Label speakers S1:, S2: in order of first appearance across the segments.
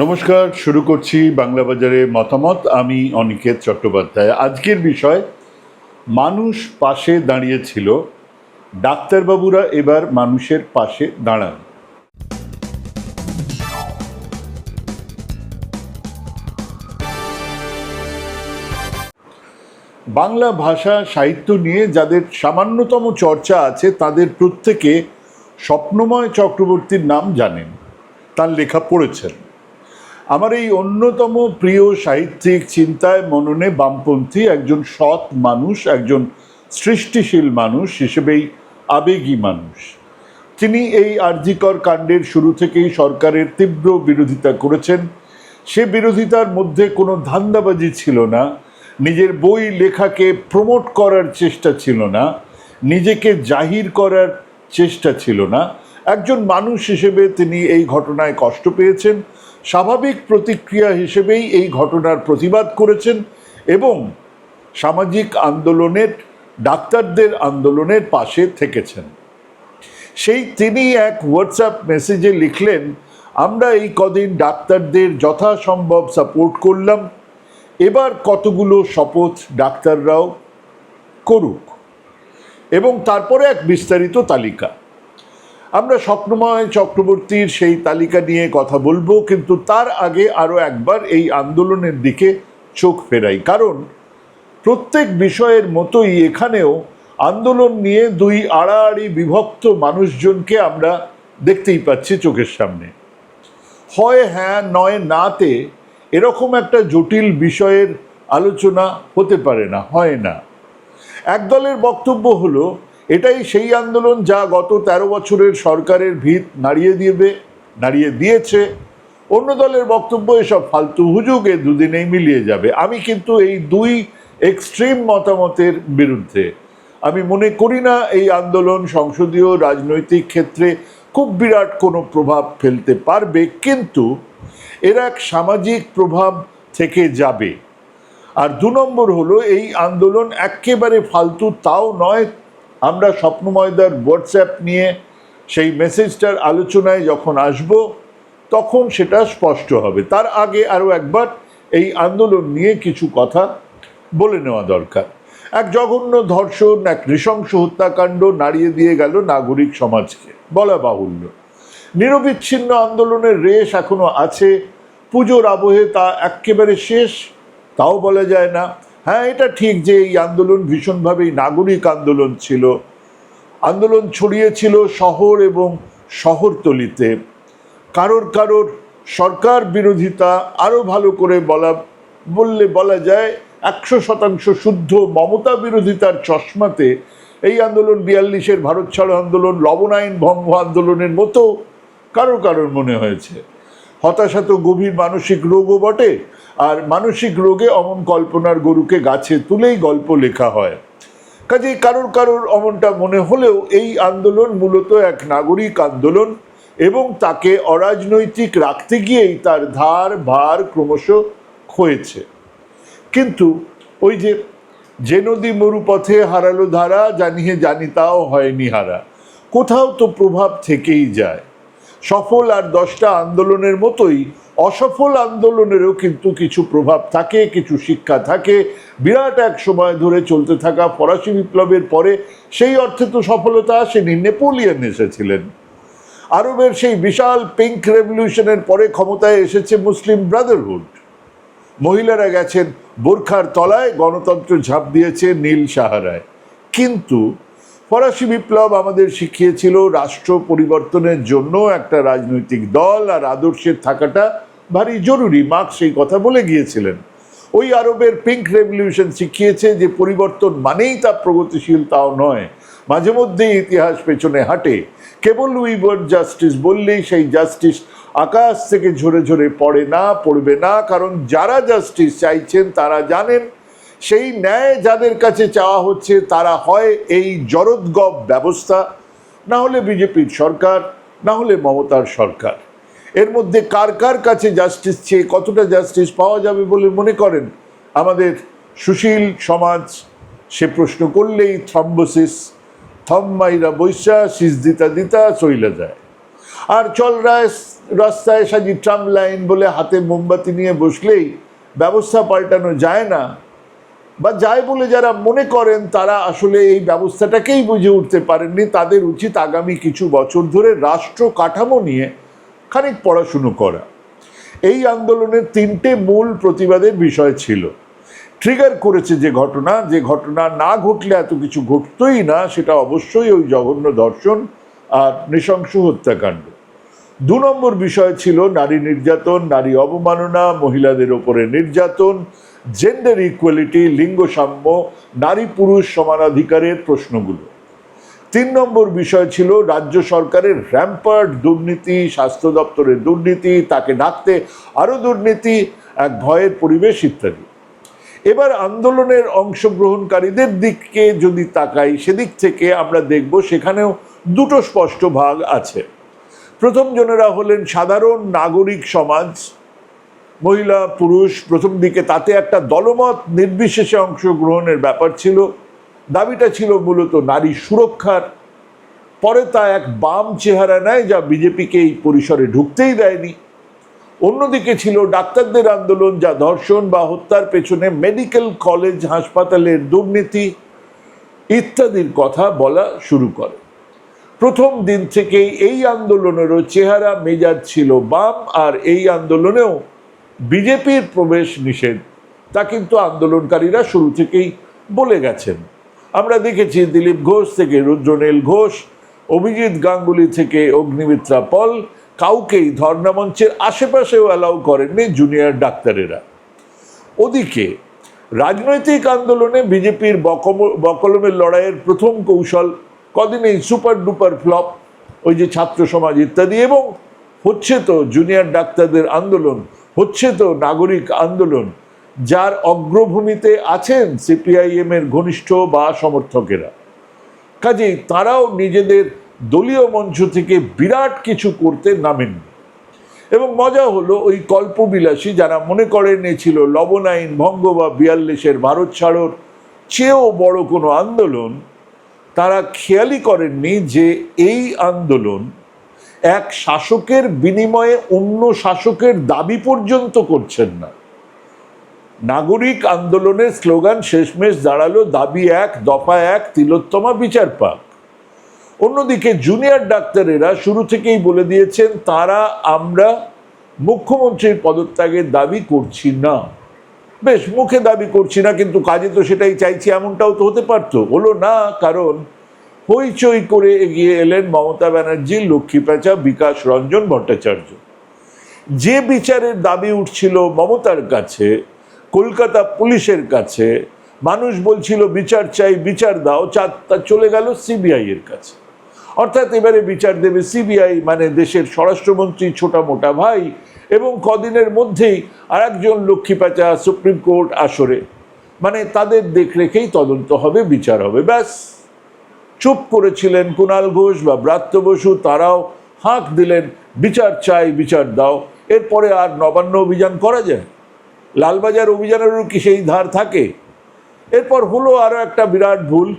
S1: নমস্কার, শুরু করছি বাংলা বাজারে মতামত। আমি অনিকেত চট্টোপাধ্যায়। আজকের বিষয়, মানুষ পাশে দাঁড়িয়েছিল, ডাক্তারবাবুরা এবার মানুষের পাশে দাঁড়ান। বাংলা ভাষা সাহিত্য নিয়ে যাদের সামান্যতম চর্চা আছে, তাদের প্রত্যেকে স্বপ্নময় চক্রবর্তীর নাম জানেন। তার লেখা পড়েছেন। আমার এই অন্যতম প্রিয় সাহিত্যিক চিন্তায় মননে বামপন্থী একজন সৎ মানুষ, একজন সৃষ্টিশীল মানুষ হিসেবেই আবেগী মানুষ। তিনি এই আর্জিকর কাণ্ডের শুরু থেকেই সরকারের তীব্র বিরোধিতা করেছেন। সে বিরোধিতার মধ্যে কোনো ধান্দাবাজি ছিল না, নিজের বই, লেখাকে প্রমোট করার চেষ্টা ছিল না, নিজেকে জাহির করার চেষ্টা ছিল না। একজন মানুষ হিসেবে তিনি এই ঘটনায় কষ্ট পেয়েছেন। স্বাভাবিক প্রতিক্রিয়া হিসেবেই এই ঘটনার প্রতিবাদ করেছেন এবং সামাজিক আন্দোলনের, ডাক্তারদের আন্দোলনের পাশে থেকেছেন। সেই তিনি এক হোয়াটসঅ্যাপ মেসেজে লিখলেন, আমরা এই কদিন ডাক্তারদের যথাসম্ভব সাপোর্ট করলাম। এবার কতগুলো শপথ ডাক্তাররাও করুক। এবং তারপরে এক বিস্তারিত তালিকা। আমরা স্বপ্নময় চক্রবর্তীর সেই তালিকা নিয়ে কথা বলব, কিন্তু তার আগে আরও একবার এই আন্দোলনের দিকে চোখ ফেরাই। কারণ প্রত্যেক বিষয়ের মতোই এখানেও আন্দোলন নিয়ে দুই আড়াআড়ি বিভক্ত মানুষজনকে আমরা দেখতেই পাচ্ছি চোখের সামনে। হয় হ্যাঁ নয় নাতে এরকম একটা জটিল বিষয়ের আলোচনা হতে পারে না, হয় না। এক দলের বক্তব্য হলো এটাই সেই আন্দোলন যা গত ১৩ বছরের সরকারের ভিত নাড়িয়ে দিবে, নাড়িয়ে দিয়েছে। অন্য দলের বক্তব্য এসব ফালতু হুজুগ দুদিনেই মিলিয়ে যাবে। আমি কিন্তু এই দুই এক্সট্রিম মতামতের বিরুদ্ধে। আমি মনে করি না এই আন্দোলন সংসদীয় রাজনৈতিক ক্ষেত্রে খুব বিরাট কোনো প্রভাব ফেলতে পারবে, কিন্তু এর এক সামাজিক প্রভাব থেকে যাবে। আর দু নম্বর হলো, এই আন্দোলন একেবারে ফালতু তাও নয় আমরা স্বপ্নময়দার হোয়াটসঅ্যাপ নিয়ে সেই মেসেজটার আলোচনায় যখন আসব, তখন সেটা স্পষ্ট হবে। তার আগে আরও একবার এই আন্দোলন নিয়ে কিছু কথা বলে নেওয়া দরকার। এক জঘন্য ধর্ষণ, এক নৃশংস হত্যাকাণ্ড নাড়িয়ে দিয়ে গেল নাগরিক সমাজকে। বলা বাহুল্য। নিরবিচ্ছিন্ন আন্দোলনের রেশ এখনও আছে। পুজোর আবহে তা একেবারে শেষ, তাও বলা যায় না। হ্যাঁ এটা ঠিক যে এই আন্দোলন ভীষণভাবেই নাগরিক আন্দোলন ছিল। আন্দোলন ছড়িয়েছিল শহর এবং শহরতলিতে। কারোর কারোর সরকার বিরোধিতা আরও ভালো করে বলা, বললে বলা যায়, একশো শতাংশ শুদ্ধ মমতা বিরোধিতার চশমাতে এই আন্দোলন বিয়াল্লিশের ভারত ছাড়ো আন্দোলন, লবণায়ন ভঙ্গ আন্দোলনের মতো কারও কারোর মনে হয়েছে। হতাশা তো গভীর মানসিক রোগও বটে। আর মানসিক রোগে অমন কল্পনার গরুকে গাছে তুলেই গল্প লেখা হয়। কাজেই কারোর কারোর অমনটা মনে হলেও এই আন্দোলন মূলত এক নাগরিক আন্দোলন এবং তাকে অরাজনৈতিক রাখতে গিয়েই তার ধার, ভার ক্রমশ ক্ষয়েছে। কিন্তু ওই যে যে নদী মরুপথে হারালো ধারা জানিয়ে জানি তাও হয়নি হারা। কোথাও তো প্রভাব থেকেই যায়। সফল আর দশটা আন্দোলনের মতোই অসফল আন্দোলনেরও কিন্তু কিছু প্রভাব থাকে, কিছু শিক্ষা থাকে। বিরাট এক সময় ধরে চলতে থাকা ফরাসি বিপ্লবের পরে সেই অর্থে তো সফলতা আসেনি, নেপোলিয়ন এসেছিলেন। আরবের সেই বিশাল পিঙ্ক রেভলিউশনের পরে ক্ষমতায় এসেছে মুসলিম ব্রাদারহুড। মহিলারা গেছেন বোরখার তলায় গণতন্ত্র ঝাঁপ দিয়েছে নীল সাহারায়। কিন্তু ফরাসি বিপ্লব আমাদের শিখিয়েছিল রাষ্ট্র পরিবর্তনের জন্য একটা রাজনৈতিক দল আর আদর্শের থাকাটা ভারী জরুরি। মার্ক্স সেই কথা বলে গিয়েছিলেন। ওই আরবের পিঙ্ক রেভলিউশন শিখিয়েছে যে পরিবর্তন মানেই তা প্রগতিশীল, তাও নয়। মাঝে মধ্যেই ইতিহাস পেছনে হাঁটে। কেবল উইভার্ড জাস্টিস বললেই সেই জাস্টিস আকাশ থেকে ঝরে ঝরে পড়ে না, পড়বে না। কারণ যারা জাস্টিস চাইছেন, তারা জানেন সেই ন্যায় যাদের কাছে চাওয়া হচ্ছে, তারা হয় এই জরদগব ব্যবস্থা। না হলে বিজেপির সরকার, না হলে মমতার সরকার। এর মধ্যে কার কার কাছে জাস্টিস চেয়ে কতটা জাস্টিস পাওয়া যাবে বলে মনে করেন? আমাদের সুশীল সমাজ, সে প্রশ্ন করলেই থ্রম্বোসিস থম মাইরা বৈশা, শীষ দিতা দিতা চইলা যায়। আর চল রাস- রাস্তায় সাজি ট্রাম লাইন বলে হাতে মোমবাতি নিয়ে বসলেই ব্যবস্থা পাল্টানো যায় না। বা যায় বলে যারা মনে করেন তারা আসলে এই ব্যবস্থাটাকেই বুঝে উঠতে পারেননি, তাদের উচিত আগামী কিছু বছর ধরে রাষ্ট্র কাঠামো নিয়ে খানিক পড়াশুনো করা। এই আন্দোলনের তিনটে মূল প্রতিবাদের বিষয় ছিল। ট্রিগার করেছে যে ঘটনা যে ঘটনা না ঘটলে এত কিছু ঘটতই না, সেটা অবশ্যই ওই জঘন্য দর্শন আর নৃশংস হত্যাকাণ্ড। দু নম্বর বিষয় ছিল নারী নির্যাতন, নারী অবমাননা, মহিলাদের ওপরে নির্যাতন জেন্ডার ইকুয়ালিটি লিঙ্গ সাম্য নারী পুরুষ সমানাধিকারের প্রশ্নগুলো তিন নম্বর বিষয় ছিল রাজ্য সরকারের র্যাম্পার্ট দুর্নীতি স্বাস্থ্য দপ্তরের দুর্নীতি তাকে ডাকতে আরও দুর্নীতি এক ভয়ের পরিবেশ ইত্যাদি এবার আন্দোলনের অংশগ্রহণকারীদের দিককে যদি তাকাই সেদিক থেকে আমরা দেখব সেখানেও দুটো স্পষ্ট ভাগ আছে প্রথম জনেরা হলেন সাধারণ নাগরিক সমাজ মহিলা, পুরুষ, প্রথম দিকে তাতে একটা দলমত নির্বিশেষে অংশগ্রহণের ব্যাপার ছিল। দাবিটা ছিল মূলত নারী সুরক্ষার। পরে তা এক বাম চেহারা নেয় যা বিজেপিকে এই পরিসরে ঢুকতেই দেয়নি। অন্যদিকে ছিল ডাক্তারদের আন্দোলন যা ধর্ষণ বা হত্যার পেছনে মেডিকেল, কলেজ, হাসপাতালের দুর্নীতি ইত্যাদির কথা বলা শুরু করে। প্রথম দিন থেকেই এই আন্দোলনেরও চেহারা, মেজাজ ছিল বাম আর এই আন্দোলনেও বিজেপির প্রবেশ নিষেধ, তা কিন্তু আন্দোলনকারীরা শুরু থেকেই বলে গেছেন। আমরা দেখেছি দিলীপ ঘোষ থেকে রুদ্রনীল ঘোষ, অভিজিৎ গাঙ্গুলি থেকে অগ্নিমিত্রা পল, কাউকেই ধর্ণামঞ্চের আশেপাশেও অ্যালাউ করেননি জুনিয়র ডাক্তারেরা। ওদিকে, রাজনৈতিক আন্দোলনে বিজেপির বকলমের লড়াইয়ের প্রথম কৌশল কদিনেই সুপার ডুপার ফ্লপ, ওই যে ছাত্র সমাজ ইত্যাদি, এবং হচ্ছে তো জুনিয়র ডাক্তারদের আন্দোলন হচ্ছে তো নাগরিক আন্দোলন, যার অগ্রভূমিতে আছেন সিপিআইএম এর ঘনিষ্ঠ বা সমর্থকেরা। কাজেই তারাও নিজেদের দলীয় মঞ্চ থেকে বিরাট কিছু করতে নামেননি। এবং মজা হলো ওই কল্পবিলাসী যারা মনে করেন এ ছিল লবণ আইন ভঙ্গ বা বিয়াল্লিশের ভারত ছাড়োর চেয়েও বড় কোনো আন্দোলন, তারা খেয়ালই করেননি যে এই আন্দোলন এক শাসকের বিনিময়ে অন্য শাসকের দাবি পর্যন্ত করছেন না। নাগরিক আন্দোলনের স্লোগান শেষমেশ দাঁড়াল, দাবি এক, দফা এক, তিলোত্তমা বিচার পাক। অন্যদিকে জুনিয়র ডাক্তারেরা শুরু থেকেই বলে দিয়েছেন, তারা, আমরা মুখ্যমন্ত্রীর পদত্যাগের দাবি করছি না। বেশ, মুখে দাবি করছি না, কিন্তু কাজে তো সেটাই চাইছি, এমনটাও তো হতে পারতো। হলো না, কারণ হইচই করে এগিয়ে এলেন মমতা ব্যানার্জি, লক্ষ্মী পেঁচা বিকাশ রঞ্জন ভট্টাচার্য। যে বিচারের দাবি উঠছিল মমতার কাছে, কলকাতা পুলিশের কাছে, মানুষ বলছিল, বিচার চাই, বিচার দাও। তা চলে গেল সিবিআই এর কাছে। অর্থাৎ এবারে বিচার দেবে সিবিআই মানে দেশের স্বরাষ্ট্রমন্ত্রী ছোটা মোটা ভাই এবং কদিনের মধ্যেই আর একজন লক্ষ্মী সুপ্রিম কোর্ট আসরে। মানে তাদের দেখরেখেই তদন্ত হবে, বিচার হবে, ব্যাস। চুপ করেছিলেন কুণাল ঘোষ বা ব্রাত্য বসু, তারাও হাঁক দিলেন, বিচার চাই, বিচার দাও। এরপরে আর নবান্ন অভিযান করা যায়? লালবাজার অভিযানেরও কি সেই ধার থাকে? এরপর হলো আরও একটা বিরাট ভুল।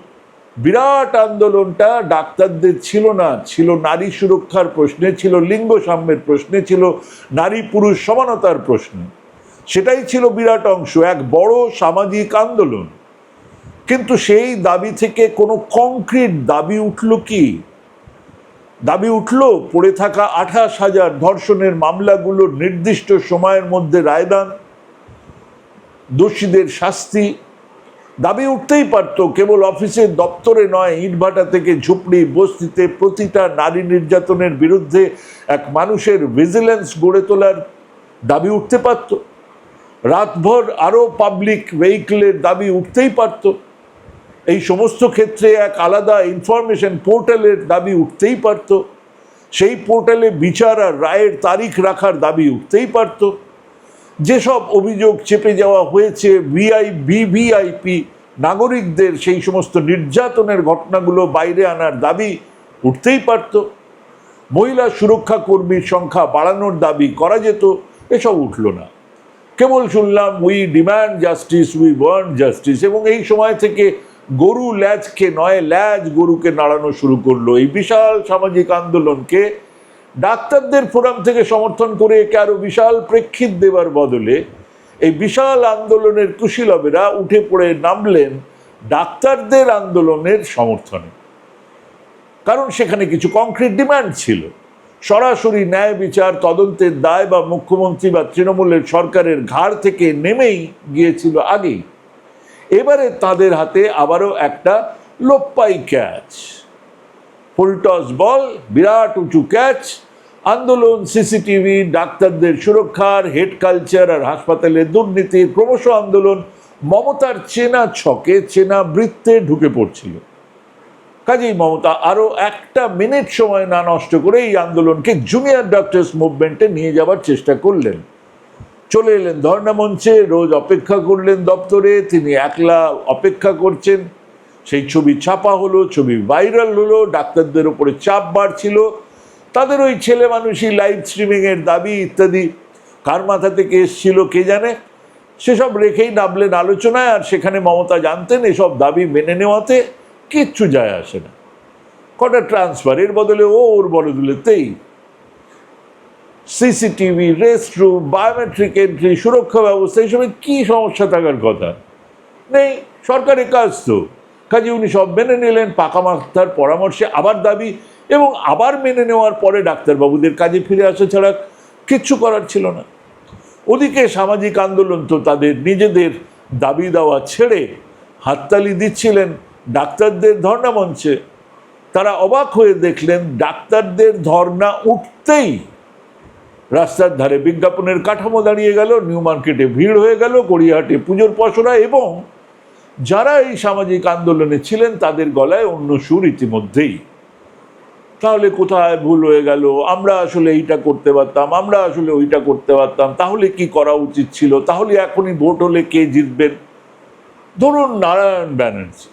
S1: বিরাট আন্দোলনটা ডাক্তারদের ছিল না, ছিল নারী সুরক্ষার প্রশ্নে, ছিল লিঙ্গ সাম্যের প্রশ্নে, ছিল নারী পুরুষ সমানতার প্রশ্নে। সেটাই ছিল বিরাট অংশ, এক বড় সামাজিক আন্দোলন। কিন্তু সেই দাবি থেকে কোনো কংক্রিট দাবি উঠল কি? দাবি উঠল, পড়ে থাকা আঠাশ হাজার ধর্ষণের মামলাগুলো নির্দিষ্ট সময়ের মধ্যে রায়দান, দোষীদের শাস্তি। দাবি উঠতেই পারত, কেবল অফিসের দপ্তরে নয়, ইটভাটা থেকে ঝুপড়ি বস্তিতে প্রতিটা নারী নির্যাতনের বিরুদ্ধে এক মানুষের ভিজিলেন্স গড়ে তোলার দাবি উঠতে পারত। রাতভর আরও পাবলিক ভেহিকলের দাবি উঠতেই পারত। এই সমস্ত ক্ষেত্রে এক আলাদা ইনফরমেশন পোর্টালের দাবি উঠতেই পারত। সেই পোর্টালে বিচার আর রায়ের তারিখ রাখার দাবি উঠতেই পারত। যেসব অভিযোগ চেপে যাওয়া হয়েছে ভিআই ভিভিআইপি নাগরিকদের সেই সমস্ত নির্যাতনের ঘটনাগুলো বাইরে আনার দাবি উঠতেই পারত। মহিলা সুরক্ষা কর্মীর সংখ্যা বাড়ানোর দাবি করা যেত, এসব উঠল না। কেবল শুনলাম we demand justice we want justice এবং এই সময় থেকে গরু ল্যাজকে নয়, ল্যাজ গরুকে নাড়ানো শুরু করল। এই বিশাল সামাজিক আন্দোলনকে ডাক্তারদের ফোরাম থেকে সমর্থন করে একে আরও বিশাল প্রেক্ষিত দেবার বদলে এই বিশাল আন্দোলনের কুশীলবেরা উঠে পড়ে নামলেন ডাক্তারদের আন্দোলনের সমর্থনে। কারণ সেখানে কিছু কংক্রিট ডিমান্ড ছিল। সরাসরি ন্যায় বিচার, তদন্তের দায় বা মুখ্যমন্ত্রী বা তৃণমূলের সরকারের ঘাড় থেকে নেমেই গিয়েছিল আগেই। এবারে তাদের হাতে আবারও একটা লোপ্পাই ক্যাচ। ফুলটস বল, বিরাট উঁচু ক্যাচ। আন্দোলন, সিসিটিভি, ডাক্তারদের সুরক্ষার, হেড কালচার আর হাসপাতালের দুর্নীতির ক্রমশ আন্দোলন, মমতার চেনা ছকে চেনা বৃত্তে ঢুকে পড়ছিল। কাজেই মমতা আরও একটা মিনিট সময় না নষ্ট করে এই আন্দোলনকে জুনিয়র ডক্টরস মুভমেন্টে নিয়ে যাওয়ার চেষ্টা করলেন। চলে এলেন ধর্ণা মঞ্চে, রোজ অপেক্ষা করলেন দপ্তরে, তিনি একলা অপেক্ষা করছেন। সেই ছবি ছাপা হলো, ছবি ভাইরাল হলো, ডাক্তারদের ওপরে চাপ বাড়ছিল। তাদের ওই ছেলে মানুষই লাইভ স্ট্রিমিংয়ের দাবি ইত্যাদি কার মাথা থেকে এসছিল কে জানে? সেসব রেখেই নামলেন আলোচনায় আর সেখানে মমতা জানতেন এসব দাবি মেনে নেওয়াতে কিচ্ছু যায় আসে না। কটা ট্রান্সফার এর বদলে ও ওর বদলেতেই CCTV rest room biometric entry সুরক্ষা ব্যবস্থা, এইসবে কি সমস্যা থাকার কথা? নেই, সরকারের কাজ তো। কাজে উনি সব মেনে নিলেন, পাকা মাথার পরামর্শে আবার দাবি এবং আবার মেনে নেওয়ার পরে ডাক্তারবাবুদের কাজে ফিরে আসা ছাড়া কিচ্ছু করার ছিল না। ওদিকে সামাজিক আন্দোলন তো তাদের নিজেদের দাবি দেওয়া ছেড়ে হাততালি দিচ্ছিলেন ডাক্তারদের ধর্ণা মঞ্চে। তারা অবাক হয়ে দেখলেন, ডাক্তারদের ধর্ণা উঠতেই রাস্তার ধারে বিজ্ঞাপনের কাঠামো দাঁড়িয়ে গেল, নিউ মার্কেটে ভিড় হয়ে গেল, গড়িয়াহাটে পুজোর পসরা এবং যারা এই সামাজিক আন্দোলনে ছিলেন তাদের গলায় অন্য সুর ইতিমধ্যেই। তাহলে কোথায় ভুল হয়ে গেল? আমরা আসলে এইটা করতে পারতাম, আমরা আসলে ওইটা করতে পারতাম, তাহলে কি করা উচিত ছিল? তাহলে এখনই ভোট হলে কে জিতবেন? ধরুন নারায়ণ ব্যানার্জি।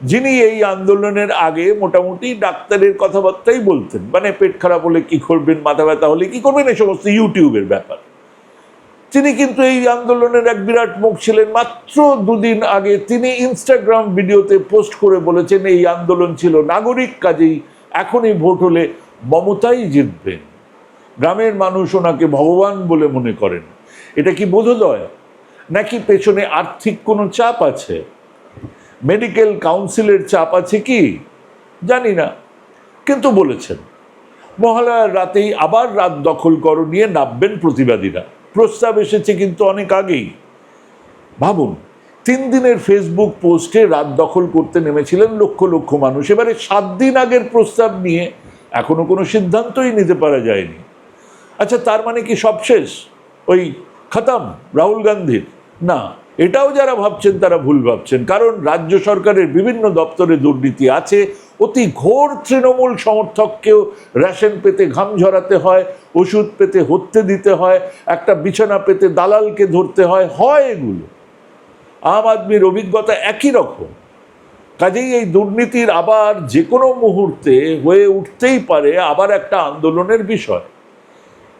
S1: যিনি এই আন্দোলনের আগে মোটামুটি ডাক্তারের কথাবার্তাই বলতেন মানে পেট খারাপ হলে কি করবেন, মাথা ব্যথা হলে কি করবেন, এই সমস্ত ইউটিউবের ব্যাপার। তিনি কিন্তু এই আন্দোলনের এক বিরাট মুখ ছিলেন। মাত্র দুদিন আগে তিনি ইনস্টাগ্রাম ভিডিওতে পোস্ট করে বলেছেন, এই আন্দোলন ছিল নাগরিক কাজেই, এখনই ভোট হলে মমতাই জিতবেন। গ্রামের মানুষ ওনাকে ভগবান বলে মনে করেন। এটা কি বোধোদয়? নাকি পেছনে আর্থিক কোনো চাপ আছে? মেডিকেল কাউন্সিলের চাপ আছে কি? জানি না। কিন্তু বলেছেন, মহালয়ার রাতেই আবার রাত দখল করো নিয়ে নামবেন প্রতিবাদীরা। প্রস্তাব এসেছে কিন্তু অনেক আগেই। ভাবুন, তিন দিনের ফেসবুক পোস্টে রাত দখল করতে নেমেছিলেন লক্ষ লক্ষ মানুষ। এবারে সাত দিন আগের প্রস্তাব নিয়ে এখনও কোনো সিদ্ধান্তই নিতে পারা যায়নি। আচ্ছা তার মানে কি সব শেষ? ওই খতম, রাহুল গান্ধীর? না। এটাও যারা ভাবছেন তারা ভুল ভাবছেন। কারণ রাজ্য সরকারের বিভিন্ন দপ্তরে দুর্নীতি আছে, অতি ঘোর তৃণমূল সমর্থককেও রেশন পেতে ঘাম ঝরাতে হয়, ওষুধ পেতে হত্যে দিতে হয়, একটা বিছানা পেতে দালালকে ধরতে হয় হয় এগুলো। আম আদমির অভিজ্ঞতা একই রকম। কাজেই এই দুর্নীতির আবার যে কোনো মুহূর্তে হয়ে উঠতেই পারে আবার একটা আন্দোলনের বিষয়।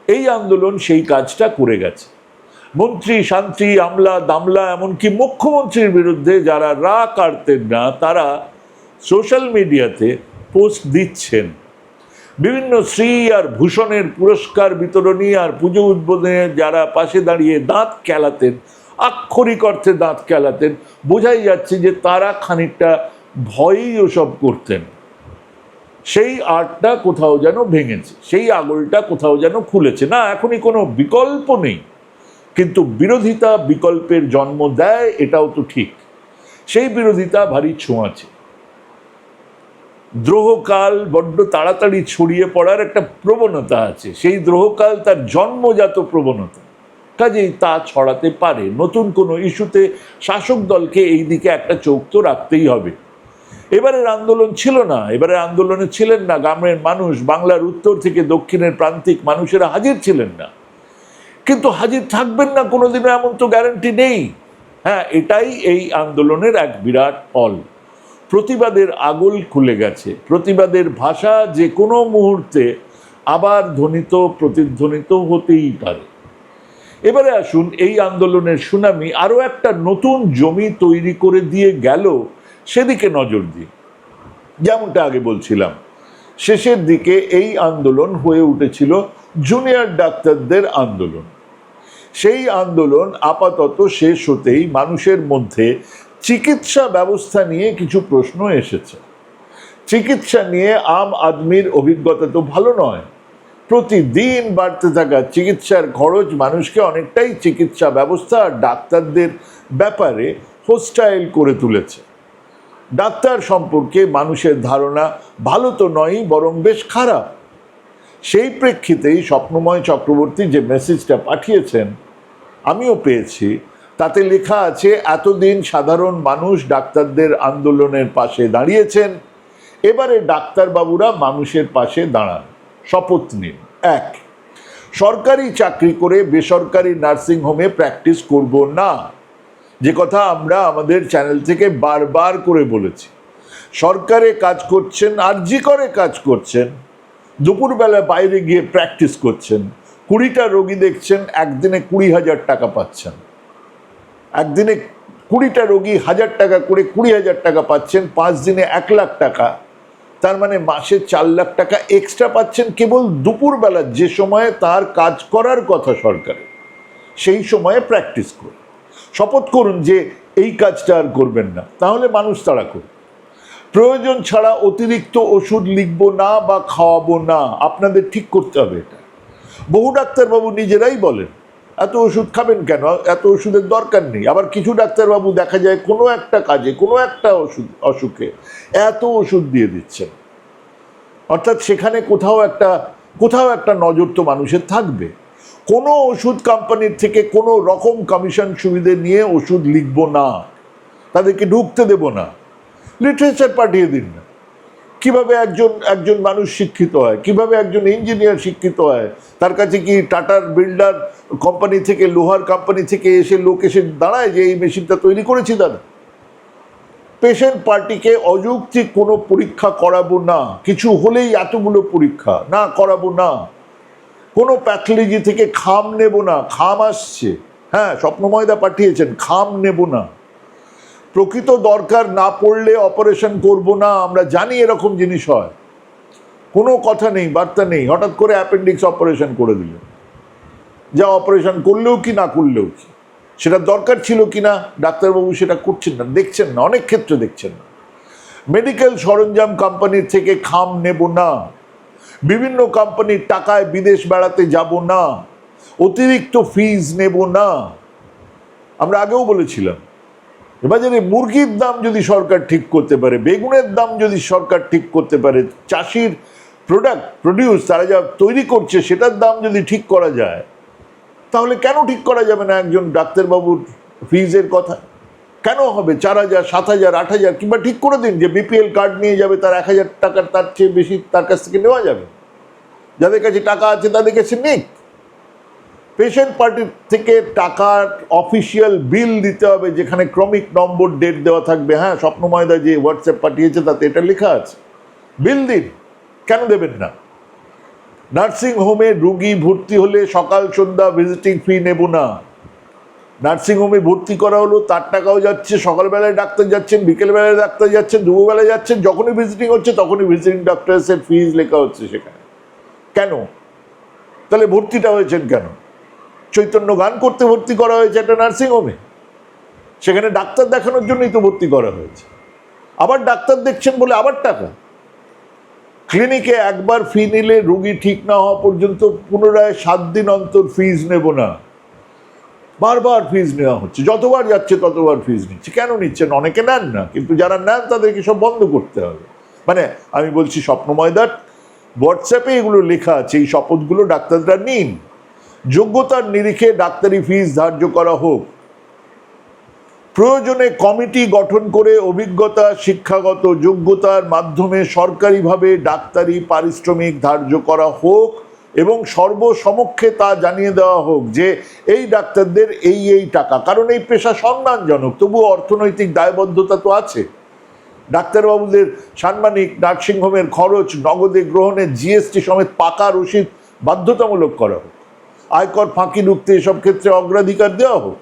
S1: এই আন্দোলন সেই কাজটা করে গেছে। মন্ত্রী, শান্তি, আমলা, দামলা, এমনকি মুখ্যমন্ত্রীর বিরুদ্ধে যারা রা কাটতেন না, তারা সোশ্যাল মিডিয়াতে পোস্ট দিচ্ছেন। বিভিন্ন শ্রী আর ভূষণের পুরস্কার বিতরণী আর পুজো উদ্বোধনে যারা পাশে দাঁড়িয়ে দাঁত খেলাতেন আক্ষরিক অর্থে দাঁত খেলাতেন বোঝাই যাচ্ছে যে তারা খানিকটা ভয়েই ওসব করতেন। সেই আর্টটা কোথাও যেন ভেঙেছে, সেই আগলটা কোথাও যেন খুলেছে। না, এখনই কোনো বিকল্প নেই। কিন্তু বিরোধিতা বিকল্পের জন্ম দেয়, এটাও তো ঠিক। সেই বিরোধিতা ভারী ছোঁয়াছে দ্রোহকাল বড্ড তাড়াতাড়ি ছড়িয়ে পড়ার একটা প্রবণতা আছে। সেই দ্রোহকাল তার জন্মজাত প্রবণতা। কাজেই তা ছড়াতে পারে। নতুন কোনো ইস্যুতে শাসক দলকে এই দিকে একটা চোখ তো রাখতেই হবে। এবারের আন্দোলন ছিল না। এবারের আন্দোলনে ছিলেন না। গ্রামের মানুষ, বাংলার উত্তর থেকে দক্ষিণের প্রান্তিক মানুষেরা হাজির ছিলেন না। কিন্তু হাজির থাকবেন না, কোনোদিনও এমন তো গ্যারান্টি নেই। হ্যাঁ এটাই এই আন্দোলনের এক বিরাট ফল। প্রতিবাদের আগল খুলে গেছে। প্রতিবাদের ভাষা যে কোনো মুহূর্তে আবার ধ্বনিত, প্রতিধ্বনিত হতেই পারে। এবারে আসুন, এই আন্দোলনের সুনামি আরও একটা নতুন জমি তৈরি করে দিয়ে গেল, সেদিকে নজর দিই যেমনটা আগে বলছিলাম, শেষের দিকে এই আন্দোলন হয়ে উঠেছিল জুনিয়র ডাক্তারদের আন্দোলন। সেই আন্দোলন আপাতত শেষ হতেই মানুষের মধ্যে চিকিৎসা ব্যবস্থা নিয়ে কিছু প্রশ্ন এসেছে। চিকিৎসা নিয়ে আম আদমির অভিজ্ঞতা তো ভালো নয়। প্রতিদিন বাড়তে থাকা চিকিৎসার খরচ মানুষকে অনেকটাই চিকিৎসা ব্যবস্থা আর ডাক্তারদের ব্যাপারে হোস্টাইল করে তুলেছে। ডাক্তার সম্পর্কে মানুষের ধারণা ভালো তো নয়ই, বরং বেশ খারাপ। সেই প্রেক্ষিতেই স্বপ্নময় চক্রবর্তী যে মেসেজটা পাঠিয়েছেন, আমিও পেয়েছি। তাতে লেখা আছে, এতদিন সাধারণ মানুষ ডাক্তারদের আন্দোলনের পাশে দাঁড়িয়েছেন, এবারে ডাক্তারবাবুরা মানুষের পাশে দাঁড়ান। শপথ নিন। এক, সরকারি চাকরি করে বেসরকারি নার্সিংহোমে প্র্যাকটিস করব না। যে কথা আমরা আমাদের চ্যানেল থেকে বারবার করে বলেছি। সরকারে কাজ করছেন আর জি করে কাজ করছেন দুপুরবেলা বাইরে গিয়ে প্র্যাকটিস করছেন। কুড়িটা রোগী দেখছেন, একদিনে কুড়ি হাজার টাকা পাচ্ছেন। একদিনে কুড়িটা রোগী হাজার টাকা করে কুড়ি হাজার টাকা পাচ্ছেন, পাঁচ দিনে এক লাখ টাকা। তার মানে মাসে চার লাখ টাকা এক্সট্রা পাচ্ছেন কেবল দুপুরবেলা যে সময়ে তার কাজ করার কথা সরকারের সেই সময়ে প্র্যাকটিস করুন। শপথ করুন যে এই কাজটা আর করবেন না। তাহলে মানুষ তাড়া করবে। প্রয়োজন ছাড়া অতিরিক্ত ওষুধ লিখব না বা খাওয়াবো না। আপনাদের ঠিক করতে হবে এটা। বহু ডাক্তারবাবু নিজেরাই বলেন, এত ওষুধ খাবেন কেন? এত ওষুধের দরকার নেই। আবার কিছু ডাক্তারবাবু দেখা যায় কোনো একটা কাজে, কোনো একটা ওষুধ, অসুখে এত ওষুধ দিয়ে দিচ্ছেন। অর্থাৎ সেখানে কোথাও একটা কোথাও একটা নজর তো মানুষের থাকবে। কোনো ওষুধ কোম্পানির থেকে কোনো রকম কমিশন সুবিধে নিয়ে ওষুধ লিখব না। তাদেরকে ঢুকতে দেব না। লিটারেচার পাঠিয়ে দিন না। কীভাবে একজন একজন মানুষ শিক্ষিত হয়, কীভাবে একজন ইঞ্জিনিয়ার শিক্ষিত হয়, তার কাছে কি টাটার বিল্ডার কোম্পানি থেকে, লোহার কোম্পানি থেকে এসে লোক এসে দাঁড়ায় যে এই মেশিনটা তৈরি করেছি দাদা? পেশেন্ট পার্টিকে অযৌক্তিক কোনো পরীক্ষা করাবো না। কিছু হলেই এতগুলো পরীক্ষা, না করাবো না। কোনো প্যাথোলজি থেকে খাম নেব না, খাম আসছে। হ্যাঁ স্বপ্নময়দা পাঠিয়েছেন, খাম নেব না। প্রকৃত দরকার না পড়লে অপারেশন করব না, আমরা জানি এরকম জিনিস হয়। কোনো কথা নেই, বার্তা নেই, হঠাৎ করে অ্যাপেন্ডিক্স অপারেশন করে দিলেন যা অপারেশন করলেও কি, না করলেও কি? সেটা দরকার ছিল কি না? ডাক্তারবাবু সেটা করছেন না, দেখছেন না, অনেক ক্ষেত্রে দেখছেন না। মেডিকেল সরঞ্জাম কোম্পানির থেকে খাম নেব না। বিভিন্ন কোম্পানির টাকায় বিদেশ বেড়াতে যাব না। অতিরিক্ত ফিজ নেব না। আমরা আগেও বলেছিলাম এবারে মুরগির দাম যদি সরকার ঠিক করতে পারে, বেগুনের দাম যদি সরকার ঠিক করতে পারে, চাষির প্রোডাক্ট প্রডিউস তারা যা তৈরি করছে সেটার দাম যদি ঠিক করা যায়, তাহলে কেন ঠিক করা যাবে না একজন ডাক্তারবাবুর ফিজের কথা? কেন হবে চার হাজার, সাত হাজার, আট হাজার কিংবা ঠিক করে দিন যে বিপিএল কার্ড নিয়ে যাবে, তার এক হাজার টাকার তার চেয়ে বেশি তার কাছ থেকে নেওয়া যাবে? যাদের কাছে টাকা আছে তাদের কাছে নিক। পেশেন্ট পার্টির থেকে টাকার অফিসিয়াল বিল দিতে হবে, যেখানে ক্রমিক নম্বর ডেট দেওয়া থাকবে। হ্যাঁ স্বপ্নময়দা যে হোয়াটসঅ্যাপ পাঠিয়েছে, তাতে এটা লেখা আছে। বিল দিন। কেন দেবেন না? নার্সিং হোমে রুগী ভর্তি হলে সকাল, সন্ধ্যা ভিজিটিং ফি নেব না। নার্সিং হোমে ভর্তি করা হলো, তার টাকাও যাচ্ছে, সকালবেলায় ডাক্তার যাচ্ছেন, বিকেলবেলায় ডাক্তার যাচ্ছেন, দুপুরবেলায় যাচ্ছেন, যখনই ভিজিটিং হচ্ছে, তখনই ভিজিটিং ডক্টরসের ফিজ লেখা হচ্ছে সেখানে। কেন? তাহলে ভর্তিটা হয়েছেন কেন? চৈতন্য গান করতে ভর্তি করা হয়েছে একটা নার্সিং হোমে সেখানে ডাক্তার দেখানোর জন্যই তো ভর্তি করা হয়েছে। আবার ডাক্তার দেখছেন বলে আবার টাকা। ক্লিনিকে একবার ফি নিলে রুগী ঠিক না হওয়া পর্যন্ত পুনরায় সাত দিন অন্তর ফিজ নেব না। বারবার ফিজ নেওয়া হচ্ছে। যতবার যাচ্ছে ততবার ফিজ নিচ্ছে। কেন নিচ্ছেন? অনেকে নেন না, কিন্তু যারা নেন তাদেরকে সব বন্ধ করতে হবে। মানে আমি বলছি স্বপ্নময়দার হোয়াটসঅ্যাপে এগুলো লেখা আছে, এই শপথগুলো ডাক্তাররা নিন। যোগ্যতার নিরিখে ডাক্তারি ফিস ধার্য করা হোক। প্রয়োজনে কমিটি গঠন করে অভিজ্ঞতা, শিক্ষাগত যোগ্যতার মাধ্যমে সরকারিভাবে ডাক্তারি পারিশ্রমিক ধার্য করা হোক এবং সর্বসমক্ষে তা জানিয়ে দেওয়া হোক যে এই ডাক্তারদের এই এই টাকা। কারণ এই পেশা সম্মানজনক তবু অর্থনৈতিক দায়বদ্ধতা তো আছে। ডাক্তারবাবুদের সাম্মানিক নার্সিংহোমের খরচ, নগদে গ্রহণে জিএসটি সমেত পাকা রসিদ বাধ্যতামূলক করা হোক। আয়কর ফাঁকি ঢুকতে এসব ক্ষেত্রে অগ্রাধিকার দেওয়া হোক।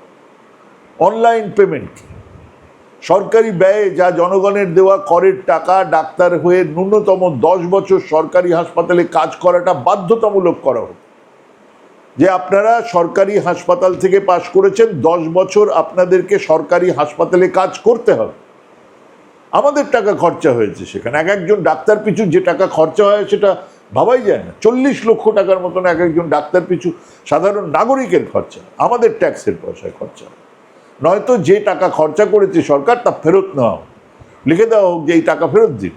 S1: Online payment. সরকারি ব্যয়ে যা জনগণের দেওয়া করের টাকা ডাক্তার হয়ে ন্যূনতম দশ বছর সরকারি হাসপাতালে কাজ করাটা বাধ্যতামূলক করা হোক। যে আপনারা সরকারি হাসপাতাল থেকে পাশ করেছেন, দশ বছর আপনাদেরকে সরকারি হাসপাতালে কাজ করতে হবে। আমাদের টাকা খরচা হয়েছে সেখানে। এক একজন ডাক্তার পিছু যে টাকা খরচা হয় সেটা ভাবাই যায় না। চল্লিশ লক্ষ টাকার মতন এক একজন ডাক্তার পিছু সাধারণ নাগরিকের খরচা, আমাদের ট্যাক্সের পয়সায় খরচা। নয়তো যে টাকা খরচা করেছে সরকার তা ফেরত নেওয়া হোক। লিখে দেওয়া হোক যে এই টাকা ফেরত দিন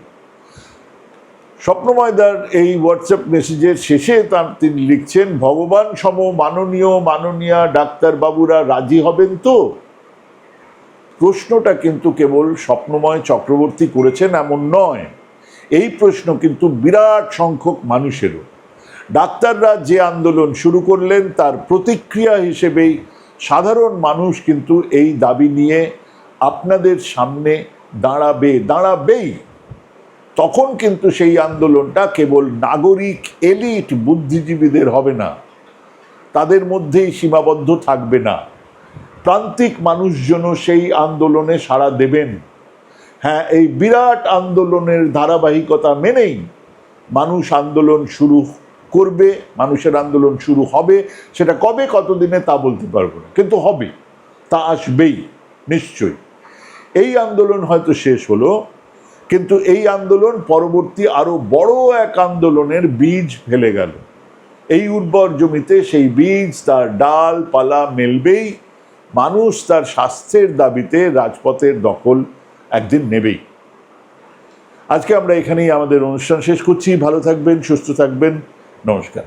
S1: স্বপ্নময়দার এই হোয়াটসঅ্যাপ মেসেজের শেষে তার তিনি লিখছেন, ভগবান সম মাননীয় মাননীয়া ডাক্তারবাবুরা রাজি হবেন তো? প্রশ্নটা কিন্তু কেবল স্বপ্নময় চক্রবর্তী করেছেন, এমন নয়। এই প্রশ্ন কিন্তু বিরাট সংখ্যক মানুষেরও। ডাক্তাররা যে আন্দোলন শুরু করলেন, তার প্রতিক্রিয়া হিসেবেই সাধারণ মানুষ কিন্তু এই দাবি নিয়ে আপনাদের সামনে দাঁড়াবে, দাঁড়াবেই। তখন কিন্তু সেই আন্দোলনটা কেবল নাগরিক এলিট বুদ্ধিজীবীদের হবে না। তাদের মধ্যেই সীমাবদ্ধ থাকবে না। প্রান্তিক মানুষজনও সেই আন্দোলনে সাড়া দেবেন। হ্যাঁ এই বিরাট আন্দোলনের ধারাবাহিকতা মেনেই মানুষ আন্দোলন শুরু করবে, মানুষের আন্দোলন শুরু হবে। সেটা কবে, কতদিনে তা বলতে পারব না। কিন্তু হবে, তা আসবেই, নিশ্চয়ই। এই আন্দোলন হয়তো শেষ হলো, কিন্তু এই আন্দোলন পরবর্তী আরও বড় এক আন্দোলনের বীজ ফেলে গেল। এই উর্বর জমিতে সেই বীজ, তার ডাল, পালা মেলবেই। মানুষ তার স্বাস্থ্যের দাবিতে রাজপথের দখল একদিন নেবেই। আজকে আমরা এখানেই আমাদের অনুষ্ঠান শেষ করছি। ভালো থাকবেন সুস্থ থাকবেন। নমস্কার।